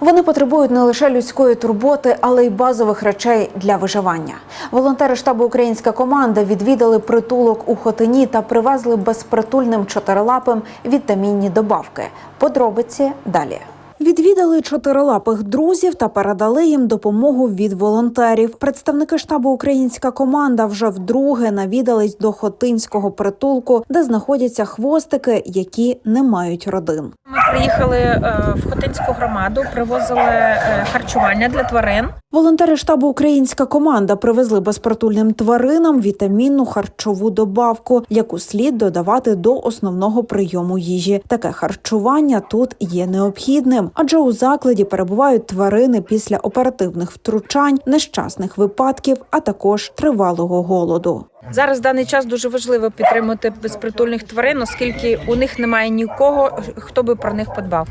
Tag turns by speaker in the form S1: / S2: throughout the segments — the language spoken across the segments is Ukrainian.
S1: Вони потребують не лише людської турботи, але й базових речей для виживання. Волонтери штабу Українська команда відвідали притулок у Хотині та привезли безпритульним чотирилапим вітамінні добавки. Подробиці далі. Відвідали чотирилапих друзів та передали їм допомогу від волонтерів. Представники штабу Українська команда вже вдруге навідались до Хотинського притулку, де знаходяться хвостики, які не мають родин.
S2: Приїхали е, в Хотинську громаду, привозили е, харчування для тварин.
S1: Волонтери штабу Українська команда привезли безпритульним тваринам вітамінну харчову добавку, яку слід додавати до основного прийому їжі. Таке харчування тут є необхідним, адже у закладі перебувають тварини після оперативних втручань, нещасних випадків, а також тривалого голоду.
S2: Зараз в даний час дуже важливо підтримувати безпритульних тварин, оскільки у них немає нікого, хто би про них подбав.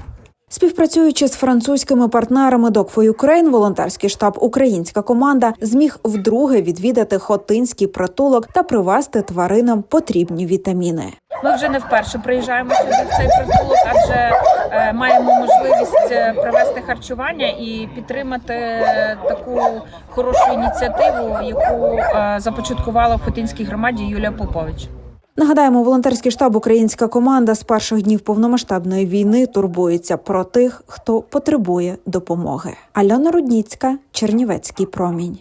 S1: Співпрацюючи з французькими партнерами Dog for Ukraine, волонтерський штаб Українська команда зміг вдруге відвідати хотинський притулок та привезти тваринам потрібні вітаміни.
S2: Ми вже не вперше приїжджаємо сюди в цей притулок, адже е, маємо можливість е, привезти харчування і підтримати таку хорошу ініціативу, яку е, започаткувала в Хотинській громаді Юлія Попович.
S1: Нагадаємо, волонтерський штаб Українська команда з перших днів повномасштабної війни турбується про тих, хто потребує допомоги. Альона Рудніцька, Чернівецький промінь.